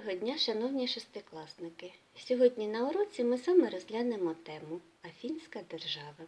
Доброго дня, шановні шестикласники! Сьогодні на уроці ми саме розглянемо тему Афінська держава.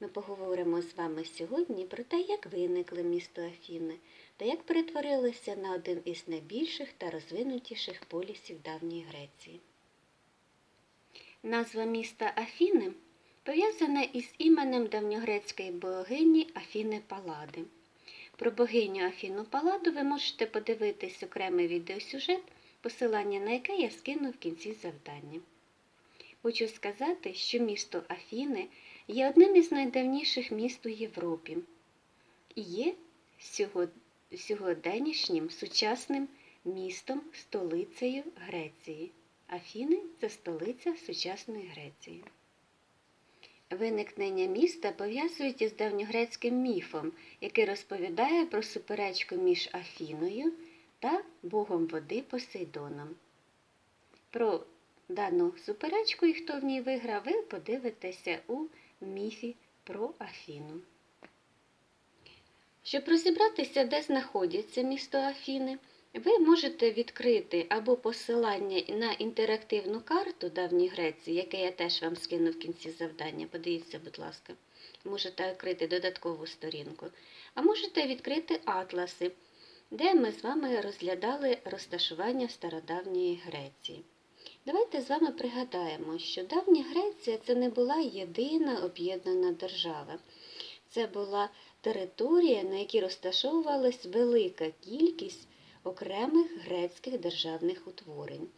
Ми поговоримо з вами сьогодні про те, як виникли місто Афіни та як перетворилося на один із найбільших та розвинутіших полісів давньої Греції. Назва міста Афіни пов'язана із іменем давньогрецької богині Афіни Палади. Про богиню Афіну Паладу ви можете подивитись окремий відеосюжет, посилання на яке я скину в кінці завдання. Хочу сказати, що місто Афіни є одним із найдавніших міст у Європі і є сього- сьогоденнішнім сучасним містом, столицею Греції. Афіни це столиця сучасної Греції. Виникнення міста пов'язують із давньогрецьким міфом, який розповідає про суперечку між Афіною та богом води Посейдоном. Про дану суперечку і хто в ній виграв, ви подивитеся у міфі про Афіну. Щоб розібратися, де знаходиться місто Афіни, ви можете відкрити або посилання на інтерактивну карту давньої Греції, яке я теж вам скину в кінці завдання. Подивіться, будь ласка. Можете відкрити додаткову сторінку. А можете відкрити атласи, де ми з вами розглядали розташування стародавньої Греції. Давайте з вами пригадаємо, що давня Греція це не була єдина об'єднана держава. Це була територія, на якій розташовувалась велика кількість окремих грецьких державних утворень.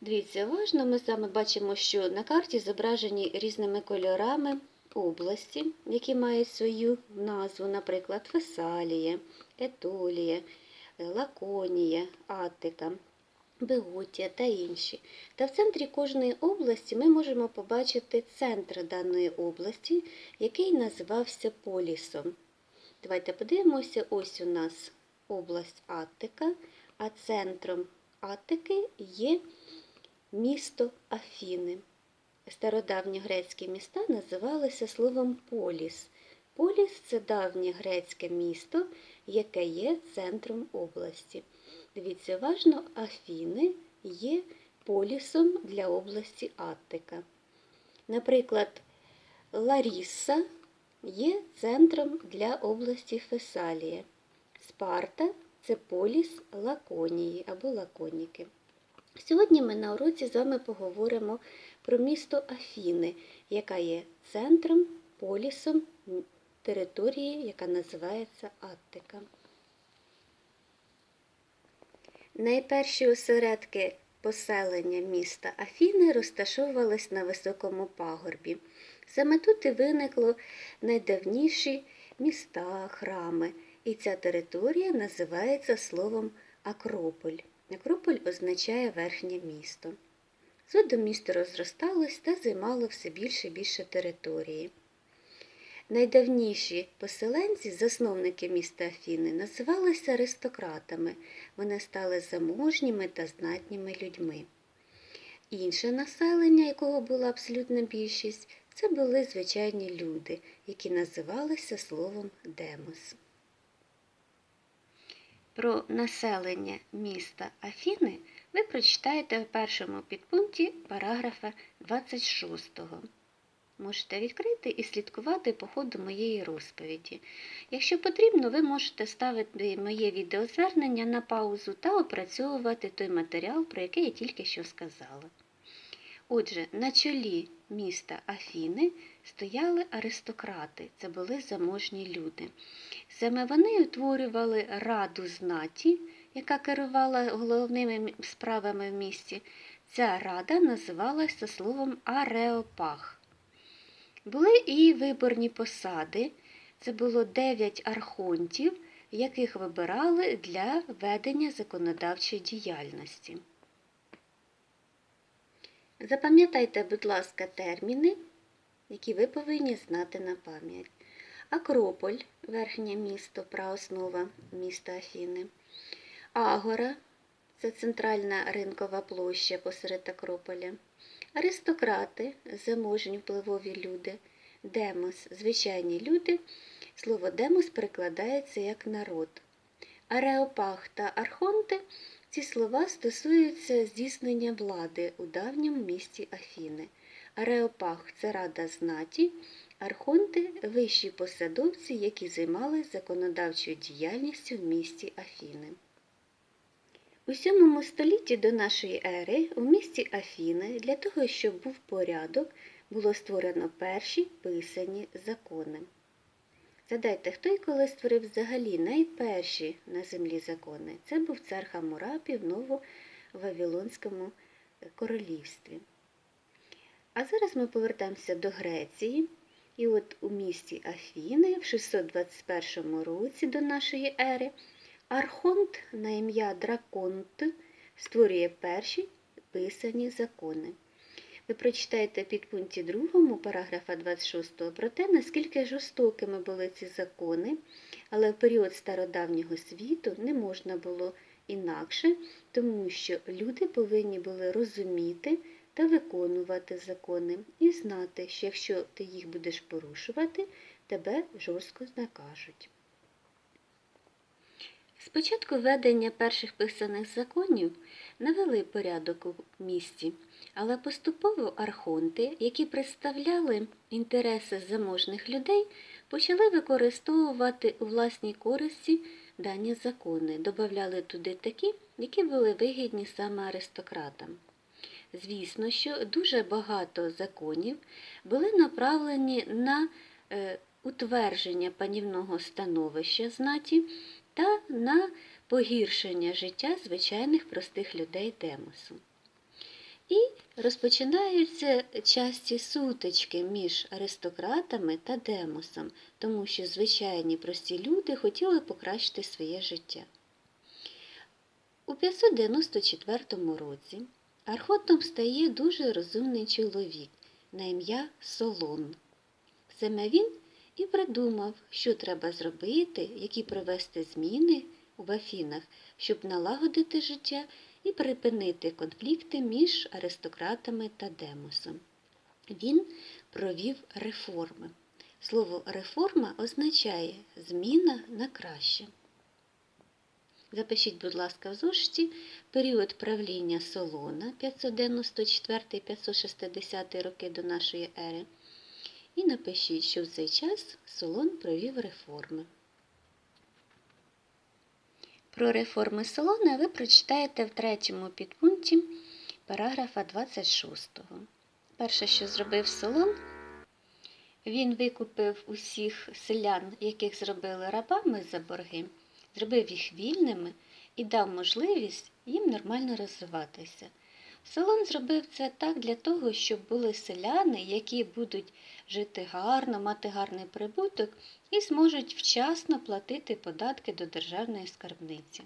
Дивіться, уважно, ми з вами бачимо, що на карті зображені різними кольорами області, які мають свою назву, наприклад, Фесалія, Етолія, Лаконія, Аттика. Беотія та інші. Та в центрі кожної області ми можемо побачити центр даної області, який називався Полісом. Давайте подивимося, ось у нас область Аттика, а центром Аттики є місто Афіни. Стародавні грецькі міста називалися словом Поліс. Поліс це давнє грецьке місто, яке є центром області. Дивіться, уважно, Афіни є полісом для області Аттика. Наприклад, Ларісса є центром для області Фесалія. Спарта це поліс Лаконії або Лаконіки. Сьогодні ми на уроці з вами поговоримо про місто Афіни, яка є центром, полісом території, яка називається Аттика. Найперші осередки поселення міста Афіни розташовувались на високому пагорбі. Саме тут і виникло найдавніші міста, храми, і ця територія називається словом Акрополь. Акрополь означає верхнє місто. Згодом місто розросталось та займало все більше і більше території. Найдавніші поселенці, засновники міста Афіни, називалися аристократами. Вони стали заможніми та знатніми людьми. Інше населення, якого була абсолютна більшість, це були звичайні люди, які називалися словом Демос. Про населення міста Афіни ви прочитаєте в першому підпункті параграфа 26. Можете відкрити і слідкувати по ходу моєї розповіді. Якщо потрібно, ви можете ставити моє відеозвернення на паузу та опрацьовувати той матеріал, про який я тільки що сказала. Отже, на чолі міста Афіни стояли аристократи, це були заможні люди. Саме вони утворювали раду знаті, яка керувала головними справами в місті. Ця рада називалася словом Ареопах. Були і виборні посади. Це було дев'ять архонтів, яких вибирали для ведення законодавчої діяльності. Запам'ятайте, будь ласка, терміни, які ви повинні знати на пам'ять. Акрополь верхнє місто, праоснова міста Афіни. Агора це центральна ринкова площа посеред Акрополя. Аристократи, заможні впливові люди, демос, звичайні люди. Слово демос перекладається як народ. Ареопах та архонти Ці слова стосуються здійснення влади у давньому місті Афіни. Ареопаг це рада знаті, архонти вищі посадовці, які займалися законодавчою діяльністю в місті Афіни. У VII столітті до нашої ери у місті Афіни для того, щоб був порядок, було створено перші писані закони. Згадайте, хто і коли створив взагалі найперші на землі закони? Це був цар Хамурапі в Нововавилонському королівстві. А зараз ми повертаємося до Греції. І от у місті Афіни в 621 році до нашої ери Архонт на ім'я Драконт створює перші писані закони. Ви прочитаєте під пункті 2 параграфа 26 про те, наскільки жорстокими були ці закони, але в період стародавнього світу не можна було інакше, тому що люди повинні були розуміти та виконувати закони і знати, що якщо ти їх будеш порушувати, тебе жорстко накажуть. Спочатку введення перших писаних законів навели порядок у місті, але поступово архонти, які представляли інтереси заможних людей, почали використовувати у власній користі дані закони, додавали туди такі, які були вигідні саме аристократам. Звісно, що дуже багато законів були направлені на е, утвердження панівного становища знаті та на погіршення життя звичайних простих людей Демосу. І розпочинаються часті сутички між аристократами та Демосом, тому що звичайні прості люди хотіли покращити своє життя. У 594 році архотом стає дуже розумний чоловік на ім'я Солон. Саме він і придумав, що треба зробити, які провести зміни в Афінах, щоб налагодити життя і припинити конфлікти між аристократами та демосом. Він провів реформи. Слово реформа означає зміна на краще. Запишіть, будь ласка, в зошиті період правління Солона 594-560 роки до нашої ери. І напишіть, що в цей час Солон провів реформи. Про реформи Солона ви прочитаєте в третьому підпункті параграфа 26. Перше, що зробив Солон, він викупив усіх селян, яких зробили рабами за борги, зробив їх вільними і дав можливість їм нормально розвиватися. Солон зробив це так для того, щоб були селяни, які будуть жити гарно, мати гарний прибуток і зможуть вчасно платити податки до державної скарбниці.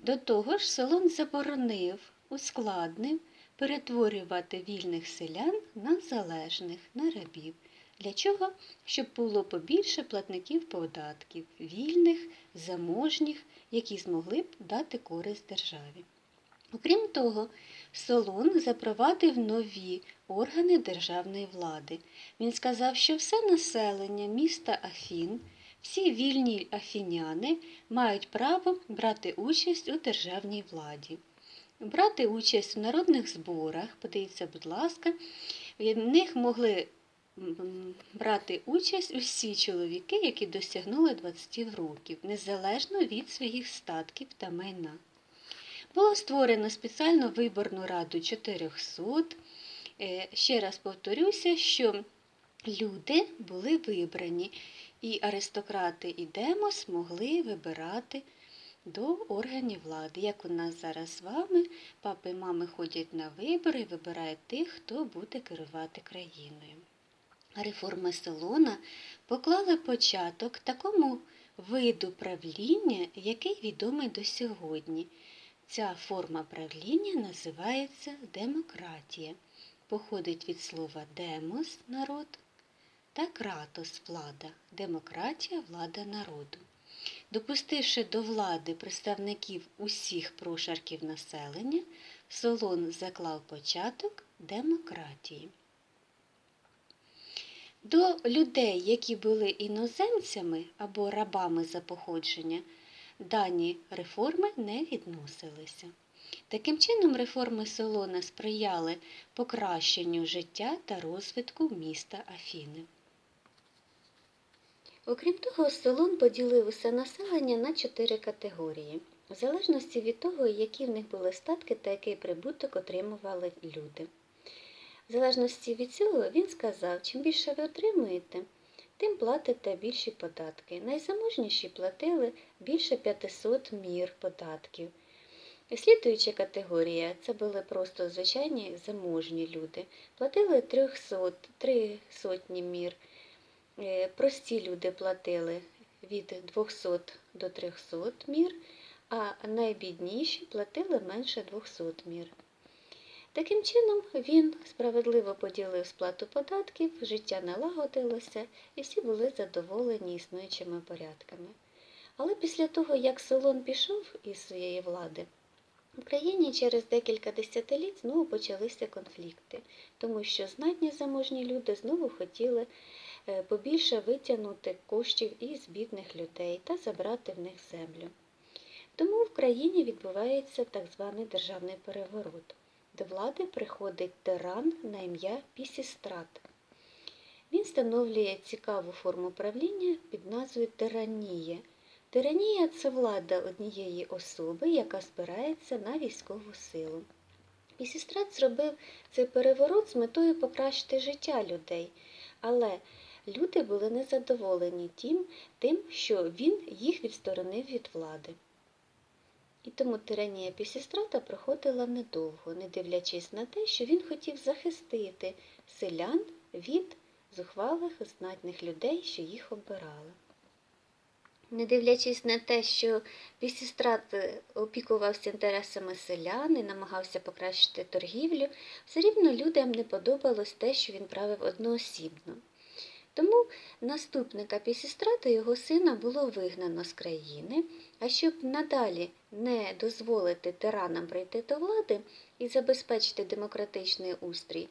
До того ж, Солон заборонив, ускладнив перетворювати вільних селян на залежних, на рабів. Для чого? Щоб було побільше платників податків, вільних, заможніх, які змогли б дати користь державі. Окрім того, Солон запровадив нові органи державної влади. Він сказав, що все населення міста Афін, всі вільні афіняни мають право брати участь у державній владі. Брати участь у народних зборах, подивіться, будь ласка, в них могли брати участь усі чоловіки, які досягнули 20 років, незалежно від своїх статків та майна. Було створено спеціальну виборну раду 400. Е, ще раз повторюся, що люди були вибрані, і аристократи і демос могли вибирати до органів влади. Як у нас зараз з вами, папи і мами ходять на вибори і вибирають тих, хто буде керувати країною. Реформи Солона поклали початок такому виду правління, який відомий до сьогодні. Ця форма правління називається демократія. Походить від слова демос народ та кратос влада, демократія влада народу. Допустивши до влади представників усіх прошарків населення, Солон заклав початок демократії. До людей, які були іноземцями або рабами за походження, дані реформи не відносилися. Таким чином, реформи Солона сприяли покращенню життя та розвитку міста Афіни. Окрім того, Солон поділив усе населення на чотири категорії, в залежності від того, які в них були статки та який прибуток отримували люди. В залежності від цього він сказав, чим більше ви отримуєте, тим платите більші податки. Найзаможніші платили більше 500 мір податків. Слідуюча категорія це були просто звичайні заможні люди. Платили 300, три сотні мір. Е, Прості люди платили від 200 до 300 мір, а найбідніші платили менше 200 мір. Таким чином, він справедливо поділив сплату податків, життя налагодилося і всі були задоволені існуючими порядками. Але після того, як Солон пішов із своєї влади, в країні через декілька десятиліть знову почалися конфлікти, тому що знатні заможні люди знову хотіли е, побільше витягнути коштів із бідних людей та забрати в них землю. Тому в країні відбувається так званий державний переворот. До влади приходить тиран на ім'я Пісістрат. Він встановлює цікаву форму правління під назвою тиранія. Тиранія це влада однієї особи, яка спирається на військову силу. Пісістрат зробив цей переворот з метою покращити життя людей, але люди були незадоволені тим, тим, що він їх відсторонив від влади. І тому тиранія Пісістрата проходила недовго, не дивлячись на те, що він хотів захистити селян від зухвалих знатних людей, що їх обирали. Не дивлячись на те, що Пісістрат опікувався інтересами селян і намагався покращити торгівлю, все рівно людям не подобалось те, що він правив одноосібно. Тому наступника Пісістрата його сина було вигнано з країни, а щоб надалі не дозволити тиранам прийти до влади і забезпечити демократичний устрій,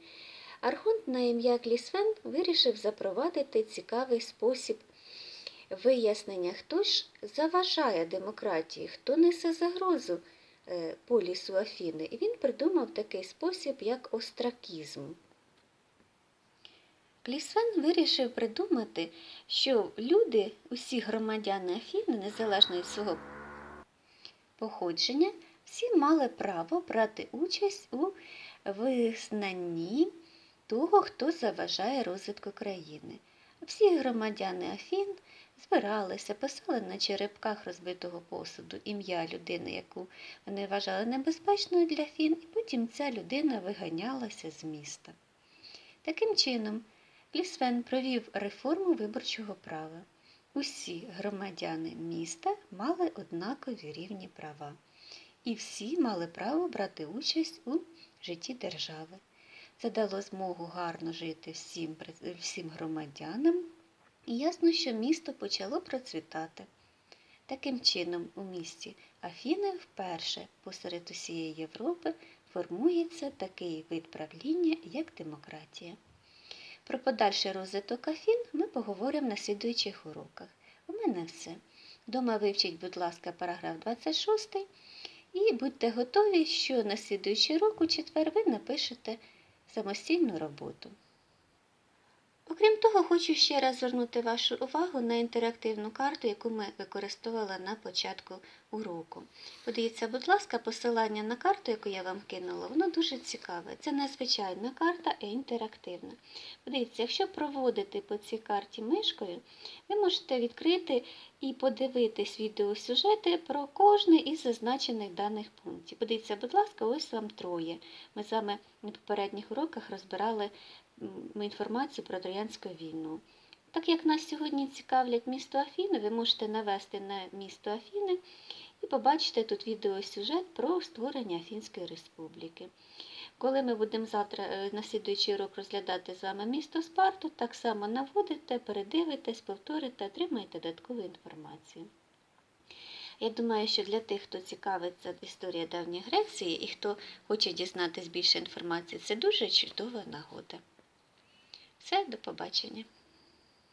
Архонт на ім'я Клісвен вирішив запровадити цікавий спосіб вияснення, хто ж заважає демократії, хто несе загрозу е, полісу Афіни. І він придумав такий спосіб, як остракізм. Клісвен вирішив придумати, що люди, усі громадяни Афіни, незалежно від свого походження, всі мали право брати участь у визнанні того, хто заважає розвитку країни. Всі громадяни Афін збиралися, писали на черепках розбитого посуду ім'я людини, яку вони вважали небезпечною для Фін, і потім ця людина виганялася з міста. Таким чином, Лісвен провів реформу виборчого права. Усі громадяни міста мали однакові рівні права, і всі мали право брати участь у житті держави. Це дало змогу гарно жити всім, всім громадянам, і ясно, що місто почало процвітати. Таким чином, у місті Афіни вперше посеред усієї Європи формується такий вид правління, як демократія. Про подальший розвиток Афін ми поговоримо на слідуючих уроках. У мене все. Дома вивчіть, будь ласка, параграф 26 і будьте готові, що на слідуючий урок у четвер ви напишете самостійну роботу. Окрім того, хочу ще раз звернути вашу увагу на інтерактивну карту, яку ми використовували на початку уроку. Подивіться, будь ласка, посилання на карту, яку я вам кинула, воно дуже цікаве. Це не звичайна карта, а інтерактивна. Подивіться, якщо проводити по цій карті мишкою, ви можете відкрити і подивитись відеосюжети про кожний із зазначених даних пунктів. Подивіться, будь ласка, ось вам троє. Ми з вами на попередніх уроках розбирали інформацію про Троянську війну. Так як нас сьогодні цікавлять місто Афіни, ви можете навести на місто Афіни і побачите тут відеосюжет про створення Афінської республіки. Коли ми будемо завтра е, на слідуючий урок розглядати з вами місто Спарту, так само наводите, передивитесь, повторите, отримаєте додаткову інформацію. Я думаю, що для тих, хто цікавиться історією давньої Греції і хто хоче дізнатися більше інформації, це дуже чудова нагода. Все, до побачення.